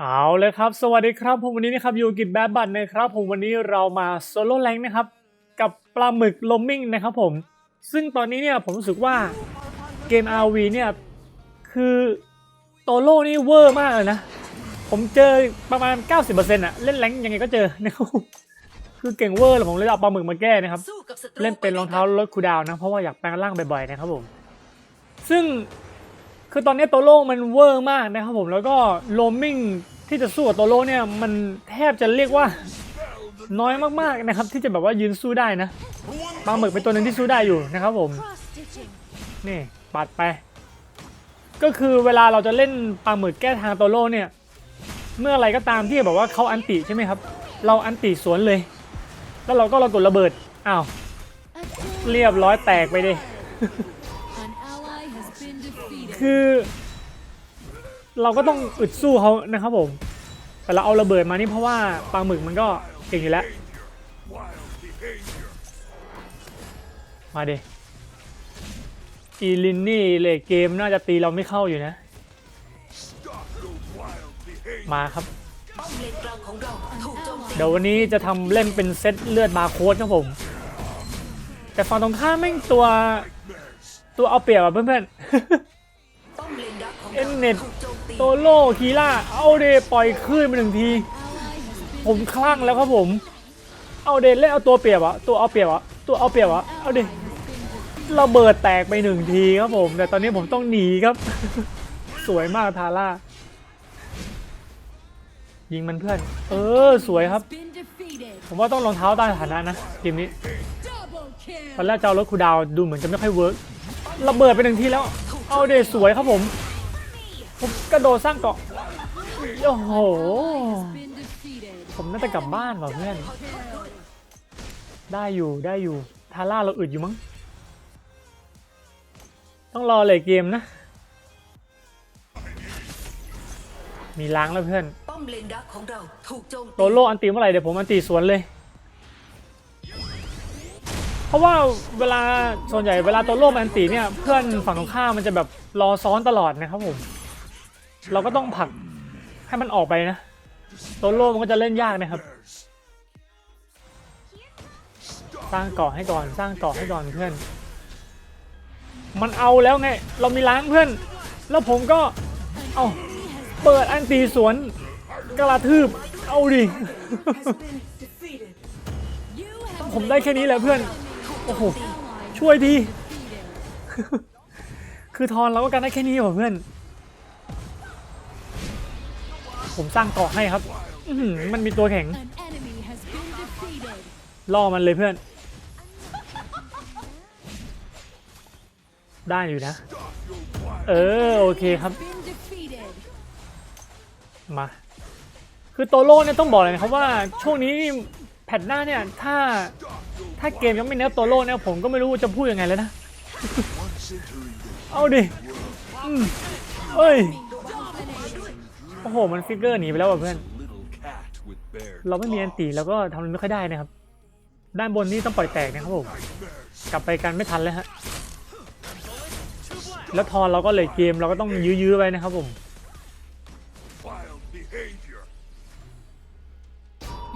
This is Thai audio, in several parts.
เอาเลยครับ สวัสดีครับผมวันนี้นะครับอยู่กับแบบบัตนะครับผมวันนี้เรามาโซโล่แรงนะครับ กับปลาหมึกลมมิ่งนะครับผม ซึ่งตอนนี้เนี่ยผมรู้สึกว่าเกม RV เนี่ยคือโตโล่นี่เวอร์มากเลยนะ ผมเจอประมาณ 90%อะเล่นแรงยังไงก็เจอนะครับคือเก่งเวอร์เลยผมเลยเอาปลาหมึกมาแก้นะครับสู้กับศัตรูเล่นเป็นรองเท้าลดคูลดาวน์นะเพราะว่าอยากแปลงร่างบ่อยๆนะครับผม ซึ่ง คือตอนนี้โตโร่มันเวอร์มากนะครับผมแล้วก็โลมิ่งที่จะสู้กับโตโร่เนี่ยมันแทบจะเรียกว่าน้อยมากๆนะครับที่จะแบบว่ายืนสู้ได้นะปลาหมึกเป็นตัวหนึ่งที่สู้ได้อยู่นะครับผมนี่ปัดไป ก็คือเวลาเราจะเล่นปลาหมึกแก้ทางโตโร่เนี่ยเมื่ออะไรก็ตามที่แบบว่าเขาอันติใช่ไหมครับ เราอันติสวนเลย แล้วเราก็เรากดระเบิดอ้าวเรียบร้อยแตกไปดิ คือ เราก็ต้องอึดสู้เขานะครับผม แต่เราเอาระเบิดมานี่เพราะว่าปลาหมึกมันก็เก่งอยู่แล้ว มาเดอีลินนี่เลยเกมน่าจะตีเราไม่เข้าอยู่นะ มาครับ เดี๋ยววันนี้จะทำเล่นเป็นเซตเลือดบาร์โค้ดครับผม แต่ฝั่งตรงข้ามแม่งตัวตัวเอาเปรียบอะเพื่อนป้ เอ็นเน็ตโตโลคีล่าเอาเดปล่อยขึ้นมาหนึ่งที ผมคลั่งแล้วครับผม เอาเดเล่นเอาตัวเปรียบอะตัวเอาเปรียบอะตัวเอาเปรียบอะเอาเดระเบิดแตกไปหนึ่งทีครับผม แต่ตอนนี้ผมต้องหนีครับ สวยมากทาร่ายิงมันเพื่อน เออสวยครับ ผมว่าต้องรองเท้าต้ฐานะนะเกมนี้ตอนแรกจะเอารถคูดาวดูเหมือนจะไม่ค่อยเวิร์กระเบิดไปหนึ่งทีแล้ว เอาเดสวยครับผม ผมกระโดดสร้างเกาะโอ้โห ผมน่าจะกลับบ้านว่ะเพื่อน ได้อยู่ได้อยู่ทาร่าเราอึดอยู่มั้ง ต้องรอเลยเกมนะ มีล้างแล้วเพื่อนป้อมเลนดักของเราถูกโจมโตโลอันตีเมื่อไหร่เดี๋ยวผมอันตีสวนเลย เพราะว่าเวลาส่วนใหญ่เวลาโตโลมันอันตีเนี่ยเพื่อนฝั่งตรงข้ามมันจะแบบรอซ้อนตลอดนะครับผม เราก็ต้องผลักให้มันออกไปนะโตโลมันก็จะเล่นยากนะครับ สร้างเกาะให้ก่อนสร้างเกาะให้ก่อนเพื่อน มันเอาแล้วไง เรามีล้างเพื่อน แล้วผมก็ เอาเปิดอันตีสวนกระทืบ เอาดิ ผมได้แค่นี้แหละเพื่อน โอ้โห ช่วยที คือทอนเราก็กันได้แค่นี้เหรอเพื่อน ผมสร้างเกาะให้ครับมันมีตัวแข็งล่อมันเลยเพื่อน ได้อยู่นะ เออ โอเคครับ มา คือโตโร่เนี่ยต้องบอกเลยนะครับว่าช่วงนี้นี่แพทหน้าเนี่ย ถ้าถ้าเกมยังไม่เนื้อโตโร่เนี่ยผมก็ไม่รู้จะพูดยังไงแล้วนะ เอาดิเอ้ย อ้โห มันฟิกเกอร์หนีไปแล้วอะเพื่อน little cat with bare เราไม่มีอันตีแล้วก็ทำอะไรไม่ค่อยได้นะครับ ด้านบนนี่ต้องปล่อยแตกนะครับผม กลับไปกันไม่ทันแล้วฮะ แล้วทอนเราก็เลยเกมเราก็ต้องยื้อๆไว้นะครับผม wild behavior.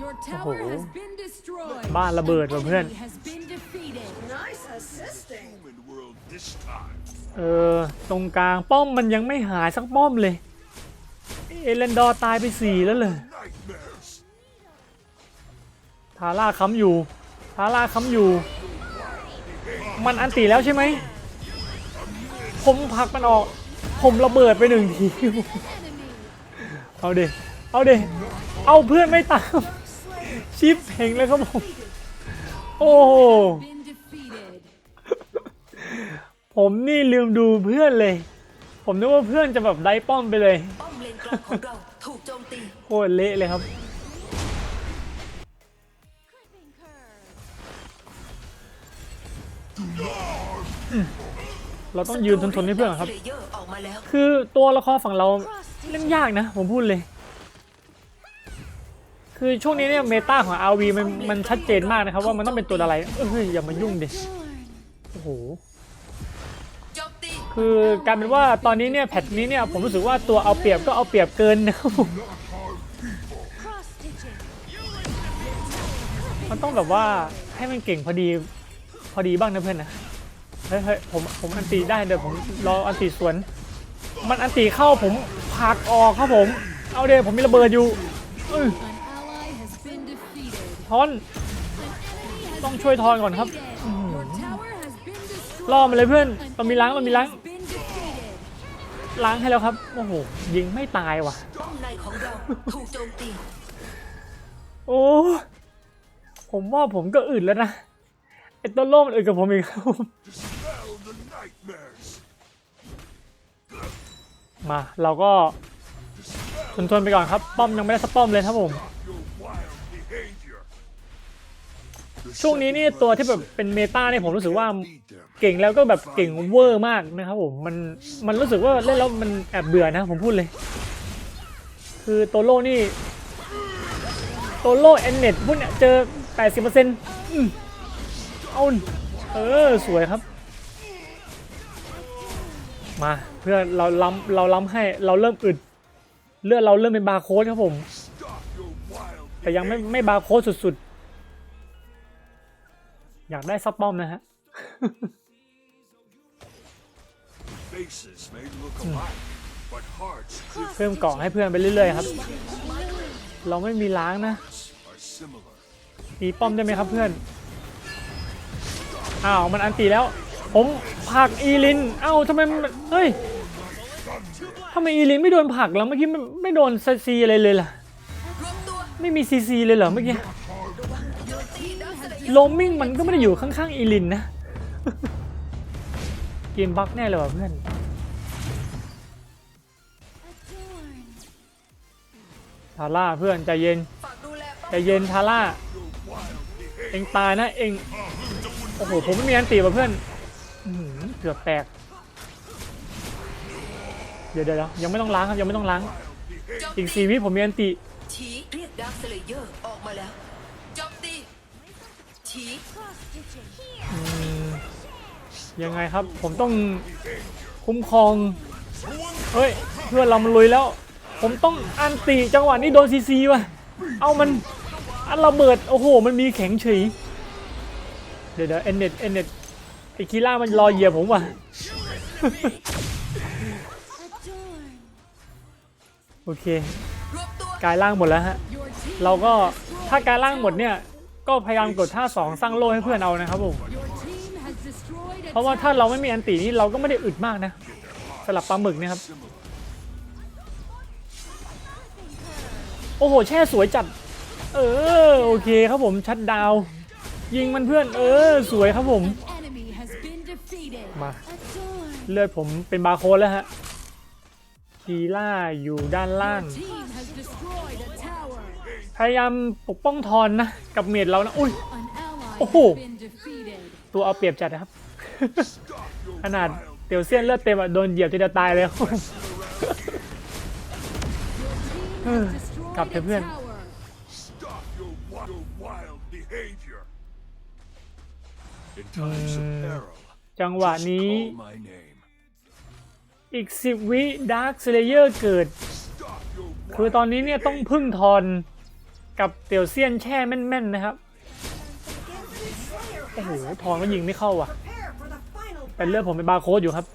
Your Oh. tower has been destroyed. บ้านระเบิดว่ะเพื่อน Enemy has been defeated. Human world this time. เออ ตรงกลางป้อมมันยังไม่หายสักป้อมเลย เอเลนดอร์ตายไปสี่แล้วเลยทาร่าค้ำอยู่ทาร่าค้ำอยู่ มันอันตีแล้วใช่ไหม ผมผลักมันออก ผมระเบิดไปหนึ่งที เอาเดเอาเดเอาเพื่อนไม่ตาม ชิปเพงเลยครับผม โอ้โหผมนี่ลืมดูเพื่อนเลย ผมนึกว่าเพื่อนจะแบบได้ป้อมไปเลย กลางของเราถูกโจมตี โคตรเละเลยครับ เราต้องยืนทนๆให้เพื่อนครับเลเยอร์ออกมาแล้ว คือตัวละครฝั่งเราเล่นยากนะ ผมพูดเลย คือช่วงนี้เนี่ยเมตาของ RV มันมันชัดเจนมากนะครับ ว่ามันต้องเป็นตัวอะไร เอ้ยอย่ามายุ่งดิ โอ้โหโจมตี คือการเป็นว่าตอนนี้เนี่ยแพทนี้เนี่ยผมรู้สึกว่าตัวเอาเปรียบก็เอาเปรียบเกินนะครัมันต้องแบบว่าให้มันเก่งพอดีพอดีบ้างนะเพื่อนนะเฮ้ยผมผมอันตีได้เดี๋ยวผมรออันตีสวน มันอันตีเข้าผมผักออกครับผม เอาเดี๋ยวผมมีระเบิดอยู่ทอน ต้องช่วยทอนก่อนครับ ล่อมันเลยเพื่อนเรามีล้างเรามีล้าง ล้างให้แล้วครับ โอ้โห ยิงไม่ตายว่ะ โอ้ ผมว่าผมก็อึดแล้วนะ ไอ้ต้นโล่มันอึดกับผมอีกครับ มา เราก็ทนทนๆไปก่อนครับ ป้อมยังไม่ได้สักป้อมเลยครับผม ช่วงนี้นี่ตัวที่แบบเป็นเมตาเนี่ยผมรู้สึกว่าเก่งแล้วก็แบบเก่งเวอร์มากนะครับผมมันมันรู้สึกว่าเล่นแล้วมันแอบเบื่อนะผมพูดเลย คือโตโร่นี่โตโร่เอ็นเน็ตพวกเนี้ยเจอ 80%อืมเอาเออสวยครับ มาเพื่อเราล้ำเราล้ำให้เราเริ่มอึดเลือดเราเริ่มเป็นบาร์โค้ดครับผม แต่ยังไม่ไม่บาร์โค้ดสุดๆ อยากได้ซับป้อมนะฮะ faces may look alike, but hearts เพิ่มเกาะให้เพื่อนไปเรื่อยๆครับ เราไม่มีล้างนะ are similar. ตีป้อมได้ไหมครับเพื่อน อ้าวมันอันตีแล้ว ผมผลักอีลิน เอ้าทำไมมันเฮ้ยทำไมอีลินไม่โดนผลักแล้วเมื่อกี้ไม่ไม่โดนซีซีอะไรเลยล่ะรวมตัวไม่มีซีซีเลยเหรอเมื่อกี้ โลมิ่งมันก็ไม่ได้อยู่ข้างๆอีลินนะ เกมบั๊กแน่เลยว่ะเพื่อน ทาร่าเพื่อนใจเย็น ใจเย็นทาร่า เองตายนะเอง โอ้โห ผมไม่มีอันตีว่ะเพื่อนเกือบแตก เดี๋ยวเดี๋ยวยังไม่ต้องล้างครับยังไม่ต้องล้าง อีกสี่วิผมมีอันตีเรียกดักเลเยอร์ออกมาแล้ว ยังไงครับผมต้องคุ้มครอง เฮ้ย เพื่อนเรามันลุยแล้ว ผมต้องอันตีจังหวะนี้โดนซีซีว่ะ เอามันอันระเบิด โอ้โห มันมีแข็งเฉยเดี๋ยวเดี๋ยวเอ็นเน็ตเอ็นเน็ตไอคีล่ามันรอเหยียบผมว่ะ โอเค กายล่างหมดแล้วฮะ เราก็ถ้ากายล่างหมดเนี่ย ก็พยายามกดท่า2สร้างโล่ให้เพื่อนเอานะครับผม Your team has destroyed a เพราะว่าถ้าเราไม่มีอันตีนี่เราก็ไม่ได้อึดมากนะสลับปลาหมึกเนี่ยครับ โอ้โห แช่สวยจัด เออ โอเคครับผมชัดดาวน์ยิงมันเพื่อน เออ สวยครับผม An enemy has been defeated. มา Adorn. เลือดผมเป็นบาร์โค้ดแล้วฮะกีล่าอยู่ด้านล่าง พยายามปกป้องทอนนะ กับเมดเรานะอุ้ย An ally Oh. has been defeated. ตัวเอาเปรียบจัดนะครับ ขนาดเตียวเซียนเลือดเต็มอะโดนเหยียบทีเดียวตายเลย Your team has destroyed Cặp a thêm Huyền. tower. Stop your, wi- your wild behavior. In times of peril, จังหวะนี้ call my name. อีก10วิดาร์คเซเลเยอร์เกิด Stop your คือ wild ตอนนี้เนี่ยต้องพึ่งทอน กับเตียวเซียนแช่แม่นๆนะครับ โอ้โหทอนก็ยิงไม่เข้าว่ะแต่เลือดผมเป็นบาร์โค้ดอยู่ครับ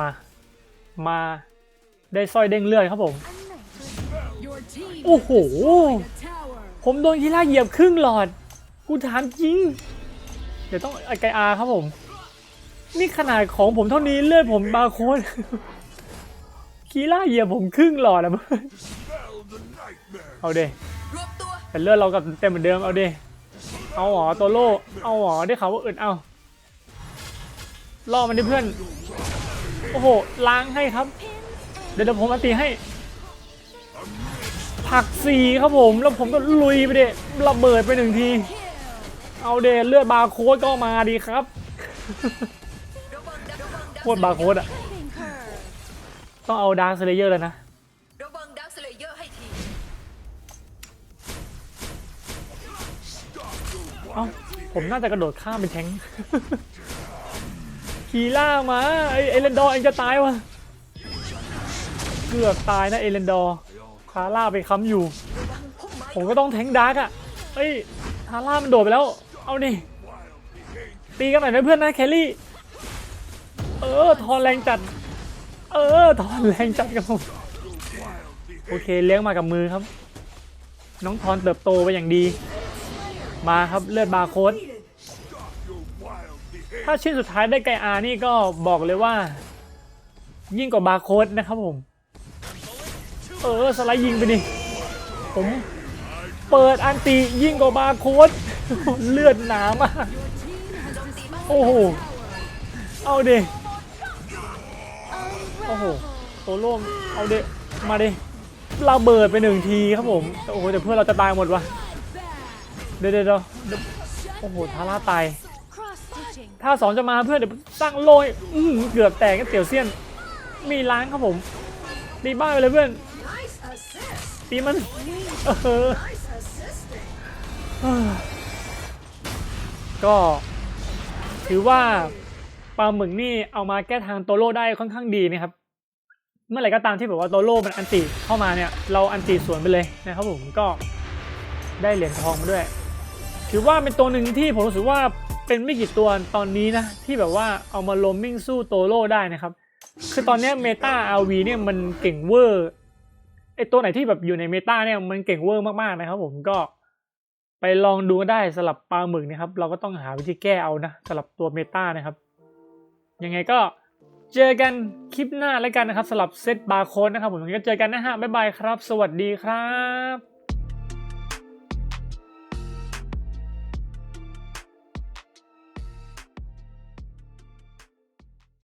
มา มาได้สร้อยเด้งเลื่อดครับผม โอ้โห ผมโดนกีล่าเหยียบครึ่งหลอด กูถามจริง เดี๋ยวต้องไอไกอาครับผม นี่ขนาดของผมเท่านี้เลือดผมบาร์โค้ดกีล่าเหยียบผมครึ่งหลอดอะเพื่อนเอาเดรวมตัว แต่เลือดเรากับเต็มเหมือนเดิมเอาเดเอาหรอตัวโล่เอาหรอได้ข่าวว่าอึดเอาล่อมันดิเพื่อนโอ้โหล้างให้ครับ เดี๋ยวผมมาตีให้ผักสีครับผม แล้วผมก็ลุยไปเดระเบิดไปหนึ่งที เอาเดเลือดบาโค้ดก็มาดีครับโคตรบาโค้ดอะต้องเอาดาร์คเซเลเยอร์แล้วนะ เอ้าผมน่าจะกระโดดข้ามเป็นแทงค์คีล่ามาไอเอเลนดอร์เองจะตายวะเกือบตายนะเอเลนดอร์คาร่าไปค้ำอยู่ ผมก็ต้องแทงดาร์กอะเอ้ยทาร่ามันโดดไปแล้ว เอาดิตีกันหน่อยนะเพื่อนนะแคลรี่ เออทอนแรงจัด เออทอนแรงจัดครับผมโอเคเลี้ยงมากับมือครับ น้องทอนเติบโตไปอย่างดี มาครับเลือดบาร์โค้ดถ้าชิ้นสุดท้ายได้ไกอานี่ก็บอกเลยว่า ยิ่งกว่าบาร์โค้ดนะครับผม เออสไลด์ยิงไปดิผมเปิดอันติยิ่งกว่าบาร์โค้ดเลือดหนามากโอ้โห เอาเดโอ้โหโซโล่เอาเดมาดิระเบิดไปหนึ่งทีครับผม โอ้โหแต่เพื่อนเราจะตายหมดวะ เดี๋ยวเดี๋ยวเดี๋ยวโอ้โหทาร่าตายถ้าสองจะมาเพื่อนเดี๋ยวตั้งโลยอืเกือบแตกกันเตี๋ยวเซียน มีล้างครับผมตีบ้าไปเลยเพื่อนตีมันเออเออก็ถือว่าปลาหมึกนี่เอามาแก้ทางโตโร่ได้ค่อนข้างดีนะครับ เมื่อไหร่ก็ตามที่แบบว่าโตโร่มันอันติเข้ามาเนี่ย เราอันติสวนไปเลยนะครับผมก็ได้เหรียญทองมาด้วย ถือว่าเป็นตัวหนึ่งที่ผมรู้สึกว่าเป็นไม่กี่ตัวตอนนี้นะ ที่แบบว่าเอามาลมมิ่งสู้โตโร่ได้นะครับ คือตอนนี้เมตาอาวีเนี่ยมันเก่งเวอร์ไอตัวไหนที่แบบอยู่ในเมตาเนี่ยมันเก่งเวอร์มากๆนะครับ ผมก็ไปลองดูก็ได้สลับปลาหมึกนะครับ เราก็ต้องหาวิธีแก้เอานะสลับตัวเมตานะครับ ยังไงก็เจอกันคลิปหน้าแล้วกันนะครับสลับเซตบาร์โค้ดนะครับ ผมยังไงก็เจอกันนะฮะบ๊ายบายครับ สวัสดีครับ